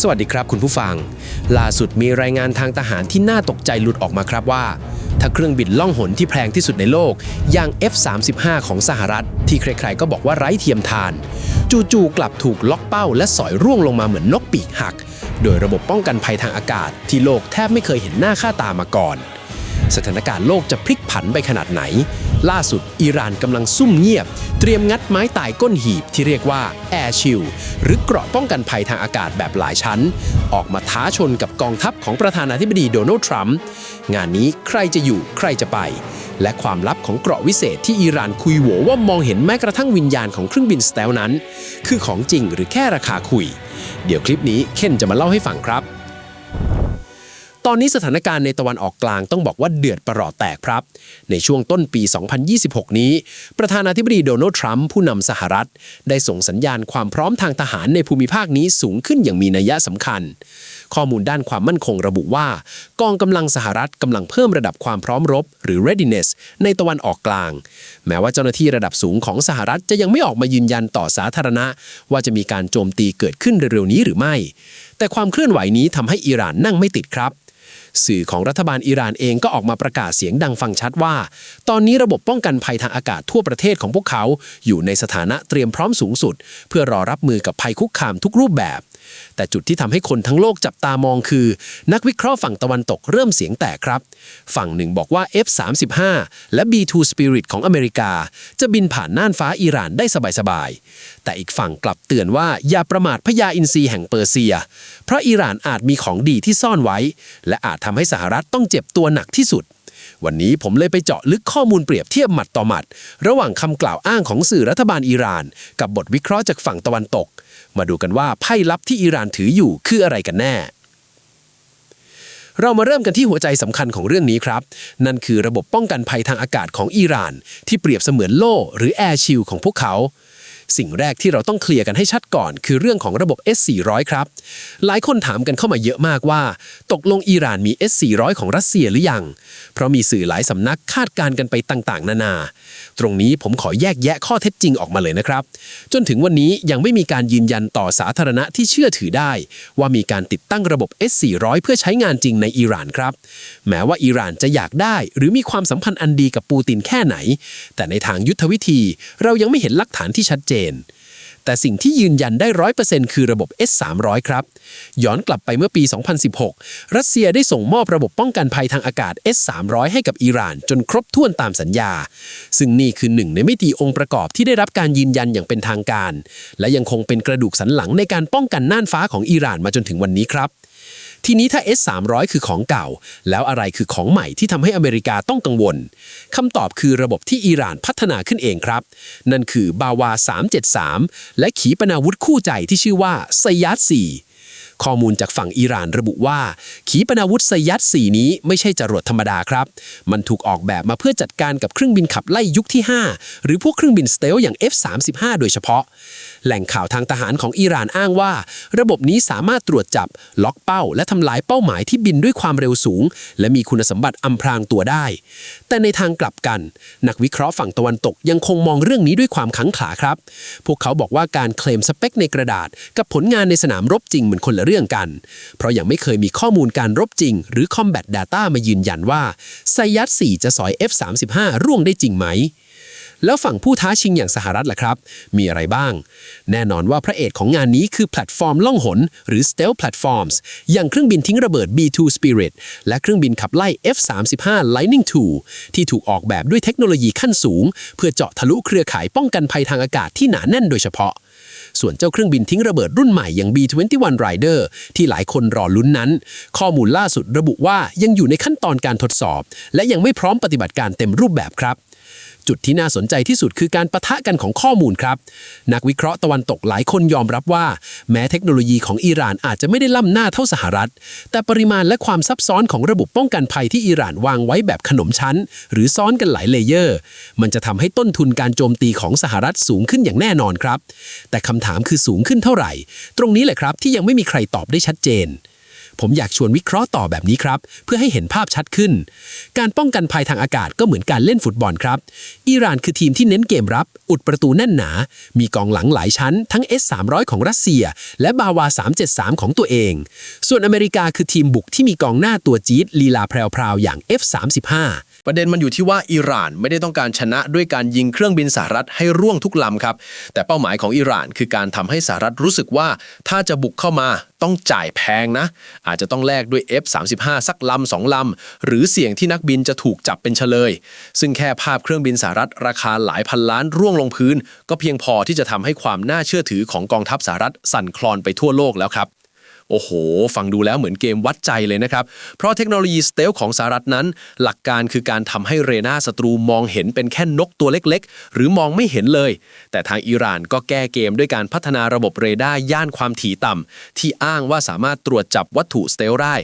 สวัสดีครับคุณผู้ฟัง ล่าสุดมีรายงานทางทหารที่น่าตกใจหลุดออกมาครับว่า ถ้าเครื่องบินล่องหนที่แพงที่สุดในโลก อย่าง F-35 ของสหรัฐ ที่ใครๆก็บอกว่าไร้เทียมทาน จู่ๆกลับถูกล็อกเป้าและสอยร่วงลงมาเหมือนนกปีกหัก โดยระบบป้องกันภัยทางอากาศ ที่โลกแทบไม่เคยเห็นหน้าค่าตามาก่อน สถานการณ์โลกจะพลิกผันไปขนาดไหน ล่าสุด อิหร่านกำลังซุ่มเงียบ เตรียมงัดไม้ตายก้นหีบที่เรียกว่า Air Shield หรือเกราะป้องกันภัยทางอากาศแบบหลายชั้น ออกมาท้าชนกับกองทัพของประธานาธิบดีโดนัลด์ทรัมป์งานนี้ใครจะอยู่ใครจะไป และความลับของเกราะวิเศษที่อิหร่านคุยโหวว่ามองเห็นแม้กระทั่งวิญญาณของเครื่องบินสเตลนั้น คือของจริงหรือแค่ราคาคุย เดี๋ยวคลิปนี้เคนจะมาเล่าให้ฟังครับ ตอนนี้สถานการณ์ในตะวันออกกลางต้องบอกว่าเดือดประหลอดแตกครับ ในช่วงต้นปี 2026 นี้ ประธานาธิบดีโดนัลด์ทรัมป์ผู้นำสหรัฐ ได้ส่งสัญญาณความพร้อมทางทหารในภูมิภาคนี้สูงขึ้นอย่างมีนัยสำคัญ ข้อมูลด้านความมั่นคงระบุว่า กองกำลังสหรัฐกำลังเพิ่มระดับความพร้อมรบ หรือ readiness ในตะวันออกกลาง แม้ว่าเจ้าหน้าที่ระดับสูงของสหรัฐจะยังไม่ออกมายืนยันต่อสาธารณะ ว่าจะมีการโจมตีเกิดขึ้นเร็วๆนี้หรือไม่ แต่ความเคลื่อนไหวนี้ทำให้อิหร่านนั่งไม่ติดครับ สื่อของรัฐบาลอิหร่านเองก็ออกมาประกาศเสียงดังฟังชัดว่า ตอนนี้ระบบป้องกันภัยทางอากาศทั่วประเทศของพวกเขา อยู่ในสถานะเตรียมพร้อมสูงสุด เพื่อรอรับมือกับภัยคุกคามทุกรูปแบบ แต่จุดที่ทำให้คนทั้งโลกจับตามองคือ นักวิเคราะห์ฝั่งตะวันตกเริ่มเสียงแตกครับ ฝั่งหนึ่งบอกว่า F-35 และ B-2 Spirit ของอเมริกา จะบินผ่านน่านฟ้าอิหร่านได้สบายๆ แต่อีกฝั่งกลับเตือนว่าอย่าประมาทพญาอินทรีแห่งเปอร์เซีย เพราะอิหร่านอาจมีของดีที่ซ่อนไว้ และอาจทำให้สหรัฐต้องเจ็บตัวหนักที่สุดวันนี้ผมเลยไปเจาะลึกข้อมูลเปรียบเทียบหมัดต่อหมัด ระหว่างคำกล่าวอ้างของสื่อรัฐบาลอิหร่าน กับบทวิเคราะห์จากฝั่งตะวันตก มาดูกันว่าไพ่ลับที่อิหร่านถืออยู่คืออะไรกันแน่ เรามาเริ่มกันที่หัวใจสำคัญของเรื่องนี้ครับ นั่นคือระบบป้องกันภัยทางอากาศของอิหร่าน ที่เปรียบเสมือนโล่หรือแอร์ชิลของพวกเขา สิ่งแรกที่เราต้องเคลียร์กันให้ชัดก่อน คือเรื่องของระบบ S400 ครับ หลายคนถามกันเข้ามาเยอะมากว่า ตกลงอิหร่านมี S400 ของรัสเซียหรือยัง เพราะมีสื่อหลายสำนักคาดการณ์กันไปต่างๆ นานา ตรงนี้ผมขอแยกแยะข้อเท็จจริงออกมาเลยนะครับ จนถึงวันนี้ยังไม่มีการยืนยันต่อสาธารณะที่เชื่อถือได้ ว่ามีการติดตั้งระบบ S400 เพื่อใช้งานจริงในอิหร่านครับ แม้ว่าอิหร่านจะอยากได้ หรือมีความสัมพันธ์อันดีกับปูตินแค่ไหน แต่ในทางยุทธวิธี เรายังไม่เห็นหลักฐานที่ชัดเจนแต่สิ่งที่ยืนยันได้ร้อยเปอร์เซ็นต์คือระบบ S300 ครับ ย้อนกลับไปเมื่อปี 2016 รัสเซียได้ส่งมอบระบบป้องกันภัยทางอากาศ S300 ให้กับอิหร่าน จนครบถ้วนตามสัญญา ซึ่งนี่คือหนึ่งในไม่กี่องค์ประกอบที่ได้รับการยืนยันอย่างเป็นทางการ และยังคงเป็นกระดูกสันหลังในการป้องกันน่านฟ้าของอิหร่านมาจนถึงวันนี้ครับ ทีนี้ถ้า S300 คือของเก่า แล้วอะไรคือของใหม่ที่ทำให้อเมริกาต้องกังวลคำตอบคือระบบที่อิหร่านพัฒนาขึ้นเองครับ นั่นคือบาวา 373 และขีปนาวุธคู่ใจที่ชื่อว่าไซยัด4 ข้อมูลจากฝั่งอิหร่านระบุว่า ขีปนาวุธไซยัด4 นี้ไม่ใช่จรวดธรรมดาครับ มันถูกออกแบบมาเพื่อจัดการกับเครื่องบินขับไล่ยุคที่ 5 หรือพวกเครื่องบินสเตลอย่าง F35 โดยเฉพาะ แหล่งข่าวทางทหารของอิหร่านอ้างว่า ระบบนี้สามารถตรวจจับ ล็อกเป้า และทำลายเป้าหมายที่บินด้วยความเร็วสูง และมีคุณสมบัติอำพรางตัวได้ แต่ในทางกลับกัน นักวิเคราะห์ฝั่งตะวันตกยังคงมองเรื่องนี้ด้วยความขังขาครับ พวกเขาบอกว่าการเคลมสเปคในกระดาษ กับผลงานในสนามรบจริงเหมือนคนละเรื่องกัน เพราะยังไม่เคยมีข้อมูลการรบจริง หรือ Combat Data มายืนยันว่าไซยัด4จะสอย F35 ร่วงได้จริงไหมแล้วฝั่งผู้ท้าชิงอย่างสหรัฐล่ะครับ มีอะไรบ้าง แน่นอนว่าพระเอกของงานนี้คือแพลตฟอร์มล่องหน หรือ Stealth Platforms อย่างเครื่องบินทิ้งระเบิด B2 Spirit และเครื่องบินขับไล่ F35 Lightning II ที่ถูกออกแบบด้วยเทคโนโลยีขั้นสูง เพื่อเจาะทะลุเครือข่ายป้องกันภัยทางอากาศที่หนาแน่นโดยเฉพาะ ส่วนเจ้าเครื่องบินทิ้งระเบิดรุ่นใหม่อย่าง B21 Rider ที่หลายคนรอลุ้นนั้น ข้อมูลล่าสุดระบุว่ายังอยู่ในขั้นตอนการทดสอบ และยังไม่พร้อมปฏิบัติการเต็มรูปแบบครับ จุดที่น่าสนใจที่สุดคือการประทะกันของข้อมูลครับ นักวิเคราะห์ตะวันตกหลายคนยอมรับว่า แม้เทคโนโลยีของอิหร่านอาจจะไม่ได้ล้ำหน้าเท่าสหรัฐ แต่ปริมาณและความซับซ้อนของระบบป้องกันภัยที่อิหร่านวางไว้แบบขนมชั้น หรือซ้อนกันหลายเลเยอร์ มันจะทำให้ต้นทุนการโจมตีของสหรัฐสูงขึ้นอย่างแน่นอนครับ แต่คำถามคือสูงขึ้นเท่าไหร่ ตรงนี้แหละครับที่ยังไม่มีใครตอบได้ชัดเจน ผมอยากชวนวิเคราะห์ต่อแบบนี้ครับ เพื่อให้เห็นภาพชัดขึ้น การป้องกันภัยทางอากาศก็เหมือนการเล่นฟุตบอลครับอิหร่านคือทีมที่เน้นเกมรับ อุดประตูแน่นหนา มีกองหลังหลายชั้น ทั้ง S300 ของรัสเซีย และบาวา 373 ของตัวเอง ส่วนอเมริกาคือทีมบุกที่มีกองหน้าตัวจี๊ดลีลาแพรวๆอย่าง F35 ประเด็นมันอยู่ที่ว่าอิหร่านไม่ได้ต้องการชนะด้วยการยิงเครื่องบินสหรัฐให้ร่วงทุกลำครับ แต่เป้าหมายของอิหร่านคือการทำให้สหรัฐรู้สึกว่า ถ้าจะบุกเข้ามา ต้องจ่ายแพงนะ อาจจะต้องแลกด้วย F35 สักลำสองลำ หรือเสี่ยงที่นักบินจะถูกจับเป็นเฉลย ซึ่งแค่ภาพเครื่องบินสหรัฐราคาหลายพันล้านร่วงลงพื้น ก็เพียงพอที่จะทำให้ความน่าเชื่อถือของกองทัพสหรัฐสั่นคลอนไปทั่วโลกแล้วครับ โอ้โห ฟังดูแล้วเหมือนเกมวัดใจเลยนะครับ เพราะเทคโนโลยีสเตลของสหรัฐนั้น หลักการคือการทำให้เรดาร์ศัตรูมองเห็นเป็นแค่นกตัวเล็ก ๆ หรือมองไม่เห็นเลย แต่ทางอิหร่านก็แก้เกมด้วยการพัฒนาระบบเรดาร์ย่านความถี่ต่ำที่อ้างว่าสามารถตรวจจับวัตถุสเตลได้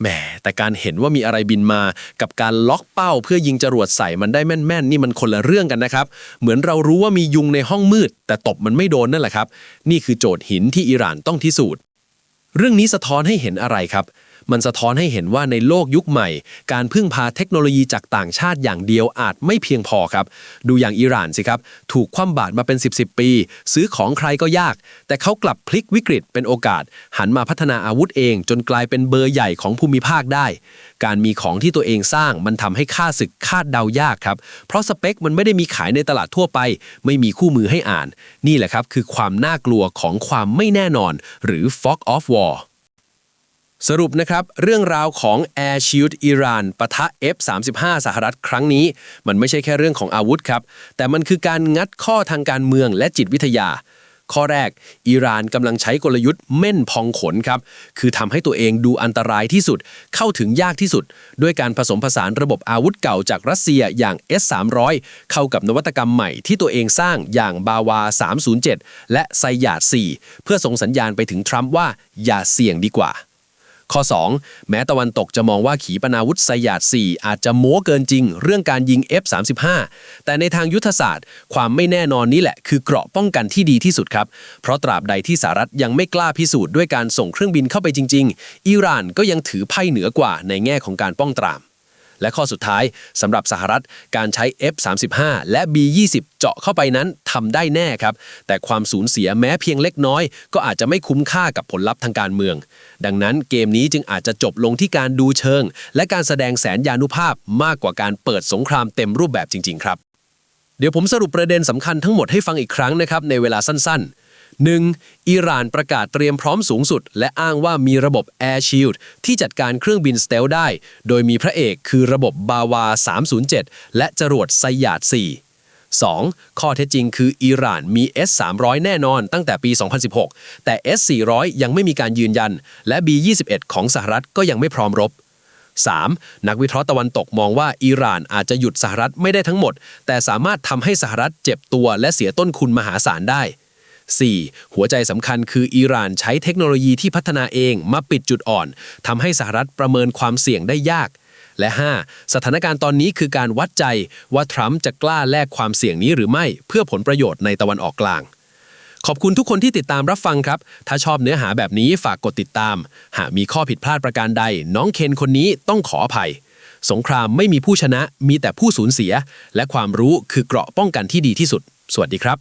แหมแต่การเห็นว่ามีอะไรบินมา กับการล็อกเป้าเพื่อยิงจรวดใส่มันได้แม่นๆ นี่มันคนละเรื่องกันนะครับ เหมือนเรารู้ว่ามียุงในห้องมืด แต่ตบมันไม่โดนนั่นแหละครับ นี่คือโจทย์หินที่อิหร่านต้องพิสูจน์ เรื่องนี้สะท้อนให้เห็นอะไรครับ มันสะท้อนให้เห็นว่าในโลกยุคใหม่ การพึ่งพาเทคโนโลยีจากต่างชาติอย่างเดียวอาจไม่เพียงพอครับ ดูอย่างอิหร่านสิครับ ถูกคว่ำบาตรมาเป็น 10บสปี ซื้อของใครก็ยาก แต่เขากลับพลิกวิกฤตเป็นโอกาส หันมาพัฒนาอาวุธเอง จนกลายเป็นเบอร์ใหญ่ของภูมิภาคได้ การมีของที่ตัวเองสร้างมันทำให้ค่าศึกคาดเดายากครับ เพราะสเปคมันไม่ได้มีขายในตลาดทั่วไป ไม่มีคู่มือให้อ่าน นี่แหละครับคือความน่ากลัวของความไม่แน่นอน หรือ fog of war สรุปนะครับ เรื่องราวของ Air Shield อิหร่านปะทะ F35 สหรัฐครั้งนี้ มันไม่ใช่แค่เรื่องของอาวุธครับ แต่มันคือการงัดข้อทางการเมืองและจิตวิทยา ข้อแรก อิหร่านกำลังใช้กลยุทธ์เม่นพองขนครับ คือทำให้ตัวเองดูอันตรายที่สุด เข้าถึงยากที่สุด ด้วยการผสมผสานระบบอาวุธเก่าจากรัสเซียอย่าง S300 เข้ากับนวัตกรรมใหม่ที่ตัวเองสร้างอย่างบาวา 307 และไซยาด4เพื่อส่งสัญญาณไปถึงทรัมป์ว่าอย่าเสี่ยงดีกว่า ข้อ 2 แม้ตะวันตกจะมองว่าขีปนาวุธไซยาด4อาจจะโม้เกินจริง เรื่องการยิง F35 แต่ในทางยุทธศาสตร์ ความไม่แน่นอนนี้แหละคือเกราะป้องกันที่ดีที่สุดครับ เพราะตราบใดที่สหรัฐยังไม่กล้าพิสูจน์ด้วยการส่งเครื่องบินเข้าไปจริง ๆ อิหร่านก็ยังถือไพ่เหนือกว่าในแง่ของการป้องตราม และข้อสุดท้ายสำหรับสหรัฐการใช้ F35 และ B20 เจาะเข้าไปนั้นทำได้แน่ครับ แต่ความสูญเสียแม้เพียงเล็กน้อย ก็อาจจะไม่คุ้มค่ากับผลลัพธ์ทางการเมือง ดังนั้นเกมนี้จึงอาจจะจบลงที่การดูเชิง และการแสดงแสนยานุภาพมากกว่าการเปิดสงครามเต็มรูปแบบจริง ๆ ครับ เดี๋ยวผมสรุปประเด็นสำคัญทั้งหมดให้ฟังอีกครั้งนะครับในเวลาสั้นๆ 1. อิหร่านประกาศเตรียมพร้อมสูงสุด และอ้างว่ามีระบบ Air Shield ที่จัดการเครื่องบินสเตลได้ โดยมีพระเอกคือระบบบาวา 307 และจรวดไซยาด 4 2. ข้อเท็จจริงคืออิหร่านมี S300 แน่นอนตั้งแต่ปี 2016 แต่ S400 ยังไม่มีการยืนยัน และ B21 ของสหรัฐก็ยังไม่พร้อมรบ 3. นักวิเคราะห์ตะวันตกมองว่าอิหร่านอาจจะหยุดสหรัฐไม่ได้ทั้งหมด แต่สามารถทำให้สหรัฐเจ็บตัวและเสียต้นคุณมหาศาลได้ 4. หัวใจสำคัญคืออิหร่านใช้เทคโนโลยีที่พัฒนาเองมาปิดจุดอ่อนทำให้สหรัฐประเมินความเสี่ยงได้ยาก และ 5. สถานการณ์ตอนนี้คือการวัดใจว่าทรัมป์จะกล้าแลกความเสี่ยงนี้หรือไม่เพื่อผลประโยชน์ในตะวันออกกลาง ขอบคุณทุกคนที่ติดตามรับฟังครับ ถ้าชอบเนื้อหาแบบนี้ฝากกดติดตาม หากมีข้อผิดพลาดประการใด น้องเคนคนนี้ต้องขออภัย สงครามไม่มีผู้ชนะ มีแต่ผู้สูญเสีย และความรู้คือเกราะป้องกันที่ดีที่สุด สวัสดีครับ